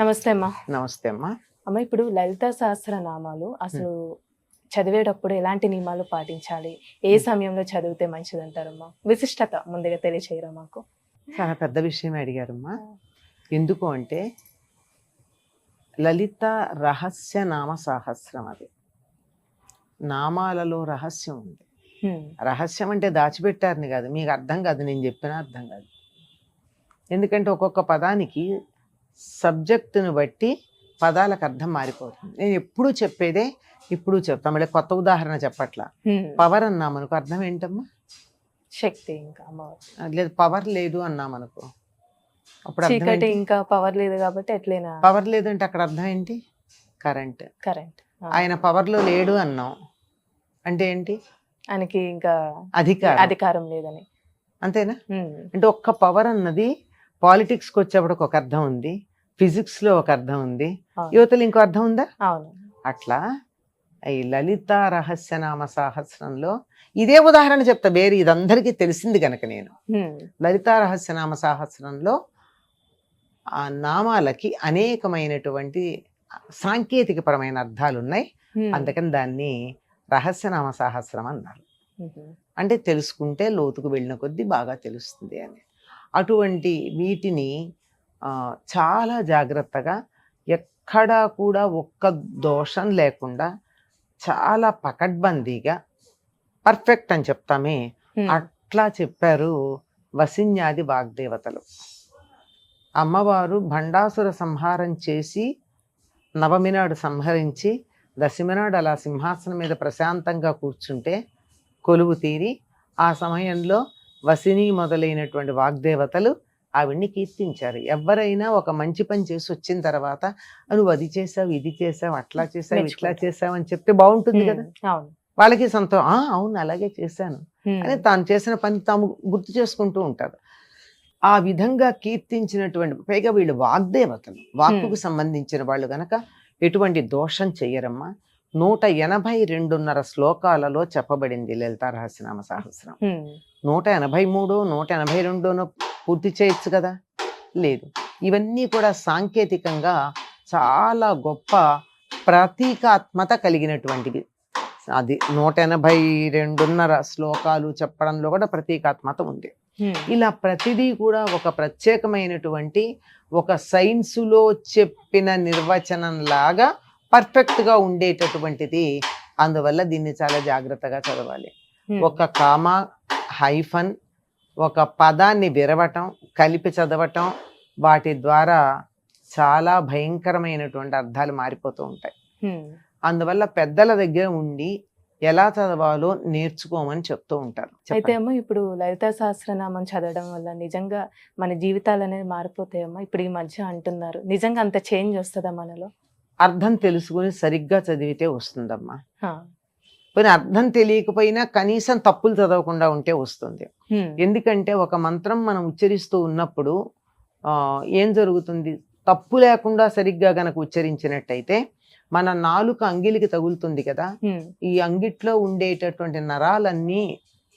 నమస్తే అమ్మా. నమస్తే అమ్మా. అమ్మ ఇప్పుడు లలిత సహస్రనామాలు అసలు చదివేటప్పుడు ఎలాంటి నియమాలు పాటించాలి? ఏ సమయంలో చదివితే మంచిది అంటారమ్మా విశిష్టత ముందుగా తెలియచేయరా మాకు. చాలా పెద్ద విషయం అడిగారమ్మా. ఎందుకు అంటే లలిత రహస్య నామ సాహస్రం అది. నామాలలో రహస్యం ఉంది. రహస్యం అంటే దాచిపెట్టారని కాదు మీకు అర్థం కాదు నేను చెప్పిన అర్థం కాదు. ఎందుకంటే ఒక్కొక్క పదానికి సబ్జెక్టును బట్టి పదాలకు అర్థం మారిపోతుంది. నేను ఎప్పుడూ చెప్పేదే ఇప్పుడు చెప్తాం మళ్ళీ కొత్త ఉదాహరణ చెప్పట్లా. పవర్ అన్నామనుకో అర్థం ఏంటమ్మా? శక్తి ఇంకా లేదు పవర్ లేదు అన్నామనుకో అప్పుడు అర్థం చీకటి ఏంటి? ఇంకా పవర్ లేదు కాబట్టి ఎట్లయినా పవర్ లేదంటే అక్కడ అర్థం ఏంటి? కరెంట్. కరెంట్. ఆయన పవర్లో లేడు అన్నాం. అంటే ఏంటి? ఆయనకి ఇంకా అధికారం. అధికారం లేదని. అంతేనా. అంటే ఒక్క పవర్ అన్నది పాలిటిక్స్కి వచ్చేప్పటికి ఒక అర్థం ఉంది. ఫిజిక్స్లో ఒక అర్థం ఉంది. యువతలు ఇంకో అర్థం ఉందా అట్లా ఈ లలిత రహస్యనామ సాహస్రంలో ఇదే ఉదాహరణ చెప్తా వేరే ఇదందరికీ తెలిసింది గనక నేను. లలిత రహస్యనామ సాహస్రంలో ఆ నామాలకి అనేకమైనటువంటి సాంకేతికపరమైన అర్థాలు ఉన్నాయి. అందుకని దాన్ని రహస్యనామ సాహస్రం అన్నారు. అంటే తెలుసుకుంటే లోతుకు వెళ్ళిన కొద్దీ బాగా తెలుస్తుంది అని అటువంటి వీటిని చాలా జాగ్రత్తగా ఎక్కడా కూడా ఒక్క దోషం లేకుండా చాలా పకడ్బందీగా పర్ఫెక్ట్ అని చెప్తామే. అట్లా చెప్పారు వసిన్యాది వాగ్దేవతలు అమ్మవారు భండాసుర సంహారం చేసి నవమి నాడు సంహరించి దశమి నాడు అలా సింహాసనం మీద ప్రశాంతంగా కూర్చుంటే కొలువు తీరి ఆ సమయంలో వసిని మొదలైనటువంటి వాగ్దేవతలు ఆవిడ్ని కీర్తించారు. ఎవరైనా ఒక మంచి పని చేసి వచ్చిన తర్వాత "ఆ, నువ్వు అది చేసావు ఇది చేసావు అట్లా చేసావు ఇట్లా. చేసావు అని చెప్తే బాగుంటుంది కదా. వాళ్ళకి సంతోషం "ఆ, అవును అలాగే చేశాను. అని తాను చేసిన పని తాము గుర్తు చేసుకుంటూ ఉంటారు. ఆ విధంగా కీర్తించినటువంటి పైగా వీళ్ళు వాగ్దేవతలు వాక్కుకు సంబంధించిన వాళ్ళు గనక ఎటువంటి దోషం చెయ్యరమ్మా నూట ఎనభై రెండున్నర శ్లోకాలలో చెప్పబడింది లలితా రహస్యనామ సహస్రం. నూట ఎనభై మూడు నూట ఎనభై రెండును పూర్తి చేయొచ్చు కదా? లేదు. ఇవన్నీ కూడా సాంకేతికంగా చాలా గొప్ప ప్రతీకాత్మత కలిగినటువంటివి. అది నూట ఎనభై రెండున్నర శ్లోకాలు చెప్పడంలో కూడా ప్రతీకాత్మత ఉంది. ఇలా ప్రతిదీ కూడా ఒక ప్రత్యేకమైనటువంటి ఒక సైన్సులో చెప్పిన నిర్వచనం లాగా పర్ఫెక్ట్గా ఉండేటటువంటిది అందువల్ల దీన్ని చాలా జాగ్రత్తగా చదవాలి. ఒక కామ హైఫన్ ఒక పదాన్ని విరవటం కలిపి చదవటం వాటి ద్వారా చాలా భయంకరమైనటువంటి అర్థాలు మారిపోతూ ఉంటాయి. అందువల్ల పెద్దల దగ్గర ఉండి ఎలా చదవాలో నేర్చుకోమని చెప్తూ ఉంటారు అయితే. అమ్మ ఇప్పుడు లలిత సహస్రనామం చదవడం వల్ల నిజంగా మన జీవితాలు అనేది మారిపోతాయమ్మా ఇప్పుడు ఈ మధ్య అంటున్నారు నిజంగా అంత చేంజ్ వస్తుందా మనలో అర్థం తెలుసుకుని సరిగ్గా చదివితే వస్తుందమ్మా. పోనీ అర్థం తెలియకపోయినా కనీసం తప్పులు చదవకుండా ఉంటే వస్తుంది. ఎందుకంటే ఒక మంత్రం మనం ఉచ్చరిస్తూ ఉన్నప్పుడు ఏం జరుగుతుంది తప్పు లేకుండా సరిగ్గా గనక ఉచ్చరించినట్టయితే మన నాలుక అంగిలికి తగులుతుంది కదా. ఈ అంగిట్లో ఉండేటటువంటి నరాలన్నీ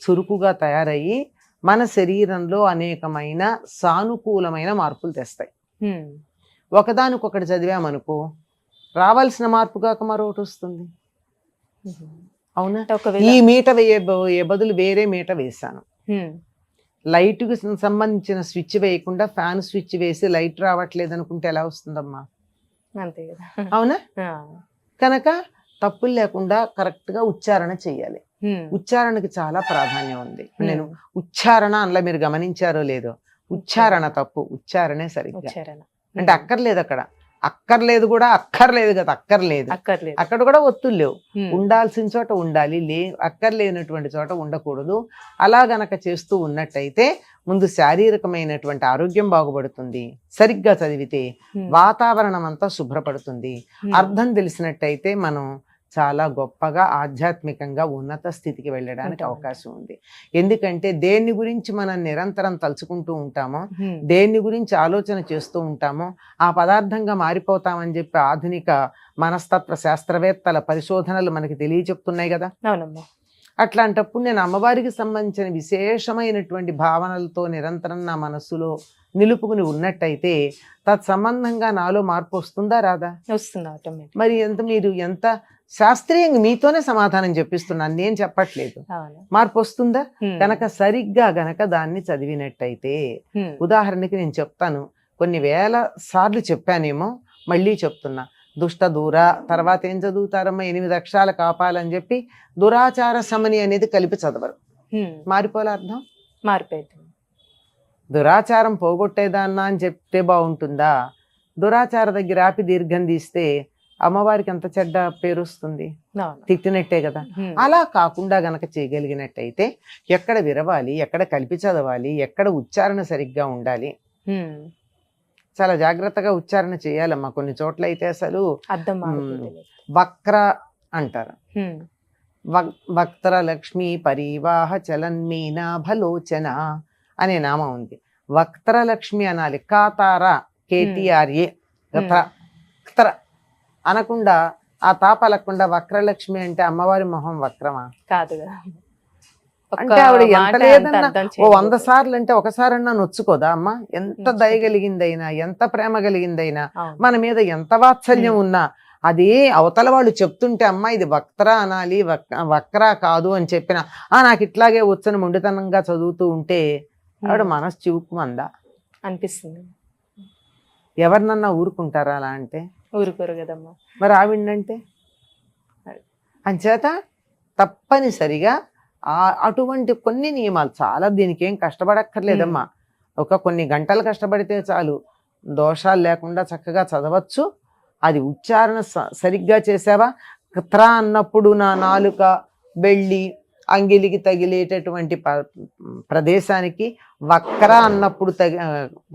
చురుకుగా తయారయ్యి మన శరీరంలో అనేకమైన సానుకూలమైన మార్పులు తెస్తాయి. ఒకదానికొకటి చదివామనుకో రావాల్సిన మార్పు కాక మరొకటి వస్తుంది. అవునా? ఈ మీట వేయ బదులు వేరే మీట వేశాను. లైట్కి సంబంధించిన స్విచ్ వేయకుండా ఫ్యాన్ స్విచ్ వేసి లైట్ రావట్లేదు అనుకుంటే ఎలా వస్తుందమ్మా? అంతే అవునా. కనుక తప్పులు లేకుండా కరెక్ట్గా ఉచ్చారణ చేయాలి. ఉచ్చారణకి చాలా ప్రాధాన్యం ఉంది. నేను ఉచ్చారణ అందులో మీరు గమనించారో లేదో. ఉచ్చారణ. తప్పు. ఉచ్చారణే సరిగ్గా. అంటే అక్కర్లేదు అక్కడ. అక్కర్లేదు కూడా అక్కర్లేదు కదా అక్కర్లేదు అక్కర్లేదు అక్కడ కూడా ఒత్తులు లేవు. ఉండాల్సిన చోట ఉండాలి లే అక్కర్లేనటువంటి చోట ఉండకూడదు అలా గనక చేస్తూ ఉన్నట్టయితే ముందు శారీరకమైనటువంటి ఆరోగ్యం బాగుపడుతుంది సరిగ్గా చదివితే. వాతావరణం అంతా శుభ్రపడుతుంది. అర్థం తెలిసినట్టయితే మనం చాలా గొప్పగా ఆధ్యాత్మికంగా ఉన్నత స్థితికి వెళ్ళడానికి అవకాశం ఉంది. ఎందుకంటే దేన్ని గురించి మనం నిరంతరం తలుచుకుంటూ ఉంటామో. దేన్ని గురించి ఆలోచన చేస్తూ ఉంటామో ఆ పదార్థంగా మారిపోతామని చెప్పి ఆధునిక మనస్తత్వ శాస్త్రవేత్తల పరిశోధనలు మనకి తెలియచెప్తున్నాయి కదా? అవునమ్మా. అట్లాంటప్పుడు నేను అమ్మవారికి సంబంధించిన విశేషమైనటువంటి భావనలతో నిరంతరం నా మనస్సులో నిలుపుకుని ఉన్నట్టయితే తత్సంబంధంగా నాలో మార్పు వస్తుందా రాదా? వస్తుంది మరి ఎంత మీరు ఎంత శాస్త్రీయంగా మీతోనే సమాధానం చెప్పిస్తున్నాను నేను చెప్పట్లేదు. మార్పు వస్తుందా. కనుక సరిగ్గా గనక దాన్ని చదివినట్టయితే. ఉదాహరణకి నేను చెప్తాను. కొన్ని వేల సార్లు చెప్పానేమో మళ్ళీ చెప్తున్నా. దుష్ట దూర తర్వాత ఏం చదువుతారమ్మా ఎనిమిది అక్షరాలు కాపాలని చెప్పి దురాచార సమని అనేది కలిపి చదవరు. మారిపోలే అర్థం? మారిపోయింది దురాచారం పోగొట్టేదాన్నా అని చెప్తే బాగుంటుందా? దురాచార దగ్గర ఆపి దీర్ఘం తీస్తే అమ్మవారికి ఎంత చెడ్డ పేరు వస్తుంది తిట్టినట్టే కదా. అలా కాకుండా గనక చేయగలిగినట్టయితే ఎక్కడ విరవాలి ఎక్కడ కలిపి చదవాలి ఎక్కడ ఉచ్చారణ సరిగ్గా ఉండాలి. చాలా జాగ్రత్తగా ఉచ్చారణ చేయాలమ్మా కొన్ని చోట్ల అయితే అసలు వక్ర అంటారు. వక్ర లక్ష్మి పరివాహ చలన్మీనా భలోచన అనే నామం ఉంది. వక్ర లక్ష్మి అనాలి. కాతార కేటీఆర్ఏ అనకుండా ఆ తాపలకుండా వక్రలక్ష్మి అంటే అమ్మవారి మొహం వక్రమా కాదు అంటే ఆవిడ ఎంత లేదన్నా ఓ వంద. సార్లు అంటే ఒకసారన్నా నొచ్చుకోదా అమ్మ ఎంత నొచ్చుకోదు. దయగలిగిందైనా ఎంత ప్రేమ కలిగిందైనా. మన మీద ఎంత వాత్సల్యం. ఉన్నా అది అవతల వాళ్ళు చెప్తుంటే అమ్మ ఇది వక్ర అనాలి వక్- వక్ర కాదు అని చెప్పిన ఆ నాకు ఇట్లాగే వచ్చని మొండితనంగా చదువుతూ ఉంటే ఆవిడ. మనసు చివుకుమందా అనిపిస్తుంది ఎవరినన్నా ఊరుకుంటారా అలా అంటే ఊరుకోరు కదమ్మా. మరి ఆవిడంటే అంచేత తప్పనిసరిగా అటువంటి కొన్ని నియమాలు చాలా దీనికి ఏం కష్టపడక్కర్లేదమ్మా. ఒక కొన్ని గంటలు కష్టపడితే చాలు. దోషాలు లేకుండా చక్కగా చదవచ్చు. అది ఉచ్చారణ సరిగ్గా చేసావా? త్ర అన్నప్పుడు నా నాలుక వెళ్ళి అంగిలికి తగిలేటటువంటి ప- ప్రదేశానికి వక్ర అన్నప్పుడు తగి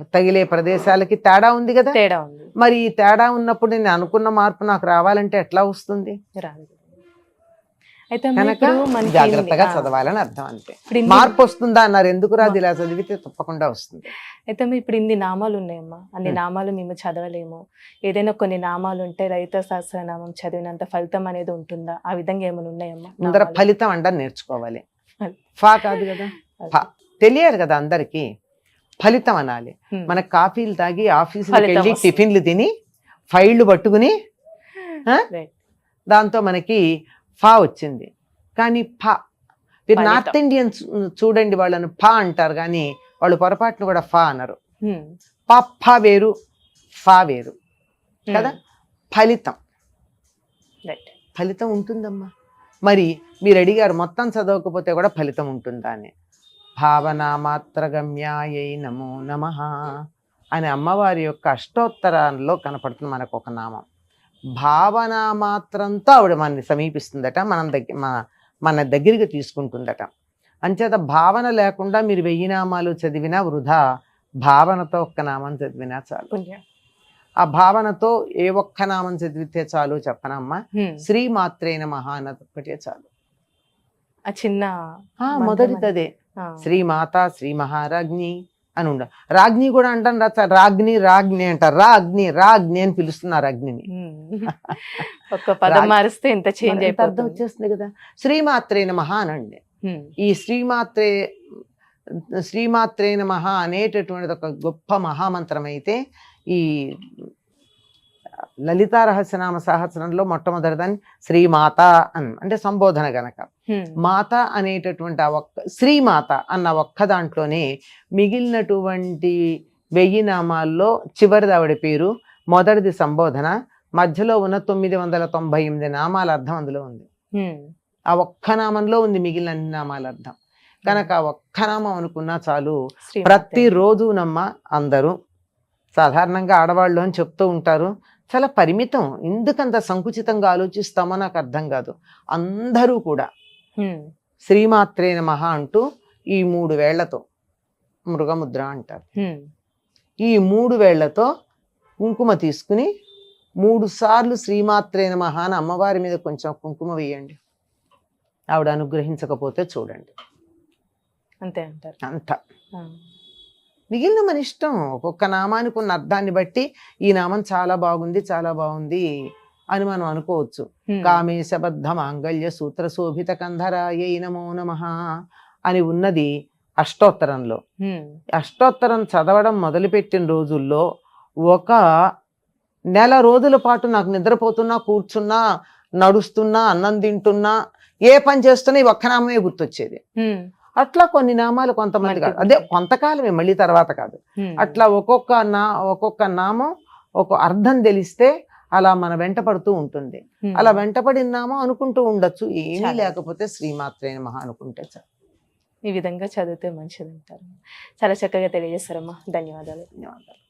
తగిలే ప్రదేశాలకి తేడా ఉంది కదా? తేడా ఉంది. మరి ఈ తేడా ఉన్నప్పుడు నేను అనుకున్న మార్పు నాకు రావాలంటే ఎట్లా వస్తుంది? రాదు. అయితే కనుక జాగ్రత్తగా చదవాలని అర్థం అంతే. మార్పు వస్తుందా అన్నారు? ఎందుకు రాదు ఇలా చదివితే తప్పకుండా వస్తుంది. అయితే ఇప్పుడు ఇన్ని నామాలు ఉన్నాయమ్మా. అన్ని. నామాలు మేము చదవలేము. ఏదైనా కొన్ని నామాలు ఉంటే రైత సహస్రనామం చదివినంత ఫలితం అనేది ఉంటుందా? ఆ విధంగా ఏమైనా ఉన్నాయమ్మా ముందర? ఫలితం అండ నేర్చుకోవాలి. ఫా కాదు కదా. తెలియాలి కదా అందరికి. ఫలితం అనాలి. మన కాఫీలు తాగి వెళ్ళి వస్తుంది. టిఫిన్లు తిని ఫైళ్ళు పట్టుకుని. దాంతో మనకి ఫా వచ్చింది కానీ ఫ మీరు. నార్త్ ఇండియన్స్ చూడండి వాళ్ళని ఫా అంటారు కానీ వాళ్ళు పొరపాటును కూడా ఫా అన్నారు హ్మ్. పప్ప వేరు ఫా వేరు. కదా ఫలితం. ఫలితం ఉంటుందమ్మా మరి మీరు అడిగారు మొత్తం చదవకపోతే కూడా ఫలితం ఉంటుందా అని భావనామాత్రగమ్యాయై నమో నమ అని అమ్మవారి యొక్క అష్టోత్తరాల్లో కనపడుతుంది మనకు ఒక నామం భావన మాత్రంతో ఆవిడ మనని సమీపిస్తుందట మనం దగ్గర మన మన దగ్గరికి తీసుకుంటుందట. అంచేత భావన లేకుండా మీరు వెయ్యి నామాలు చదివినా వృధా భావనతో ఒక్క నామం చదివినా చాలు. ఆ భావనతో ఏ ఒక్క నామం చదివితే చాలు చెప్పనమ్మా. శ్రీ మాత్రేన మహా అన్నది ఒక్కటే చాలు. ఆ చిన్న మొదటిది శ్రీ మాత శ్రీ మహారాజ్ఞి అని ఉండ. రాజ్ఞి కూడా అంటాను రా రాజ్ఞి రాజ్ఞి అంటారు. రా అగ్ని రా అగ్ని అని పిలుస్తున్నారు అగ్నిని. ఒక్క పదం మారిస్తే ఇంత చేంజ్ అర్థం వచ్చేస్తుంది కదా. శ్రీమాత్రేన మహా అనండి. ఈ శ్రీమాత్రే శ్రీమాత్రేన మహా అనేటటువంటిది ఒక గొప్ప మహామంత్రం అయితే ఈ లలితా రహస్యనామ సహస్రంలో మొట్టమొదటిదాన్ని శ్రీమాత అని అంటే సంబోధన గనక. మాత అనేటటువంటి ఆ ఒక్క శ్రీమాత అన్న ఒక్క దాంట్లోనే మిగిలినటువంటి వెయ్యి నామాల్లో చివరిది ఆవిడ పేరు మొదటిది సంబోధన మధ్యలో ఉన్న తొమ్మిది వందల తొంభై ఎనిమిది నామాల అర్థం అందులో ఉంది. ఆ ఒక్క నామంలో ఉంది మిగిలిన అన్ని నామాల అర్థం కనుక ఆ ఒక్క నామం అనుకున్నా చాలు. ప్రతిరోజు నమ్మ అందరూ సాధారణంగా ఆడవాళ్ళు అని చెప్తూ ఉంటారు చాలా పరిమితం. ఎందుకంత సంకుచితంగా ఆలోచిస్తామో నాకు అర్థం కాదు. అందరూ కూడా. శ్రీమాత్రే నమః అంటూ ఈ మూడు వేళ్ళతో మృగముద్ర అంటారు. ఈ మూడు వేళ్ళతో కుంకుమ తీసుకుని మూడు సార్లు శ్రీమాత్రే నమః అని అమ్మవారి మీద కొంచెం కుంకుమ వేయండి. ఆవిడ అనుగ్రహించకపోతే చూడండి. అంతే అంటారు. అంత. మిగిలిన మన ఇష్టం ఒక్కొక్క నామానికి ఉన్న అర్థాన్ని బట్టి ఈ నామం చాలా బాగుంది చాలా బాగుంది అని మనం అనుకోవచ్చు. కామేశబద్ధ మాంగళ్య సూత్ర శోభిత కంధరాయ నమో నమ అని ఉన్నది అష్టోత్తరంలో. అష్టోత్తరం చదవడం మొదలుపెట్టిన రోజుల్లో ఒక నెల రోజుల పాటు నాకు నిద్రపోతున్నా కూర్చున్నా నడుస్తున్నా అన్నం తింటున్నా ఏ పని చేస్తున్నా ఈ ఒక్క నామమే గుర్తొచ్చేది. అట్లా కొన్ని నామాలు కొంతమంది కాదు. అదే కొంతకాలమే మళ్ళీ తర్వాత కాదు. అట్లా ఒక్కొక్క నా ఒక్కొక్క నామం ఒక అర్థం తెలిస్తే అలా మన వెంట పడుతూ ఉంటుంది. అలా వెంటపడిన నామం అనుకుంటూ ఉండొచ్చు. ఏమీ. లేకపోతే శ్రీమాత్రే మహా అనుకుంటే చాలు. ఈ విధంగా చదివితే మంచిది అంటారు చాలా చక్కగా తెలియజేస్తారమ్మా. ధన్యవాదాలు. ధన్యవాదాలు.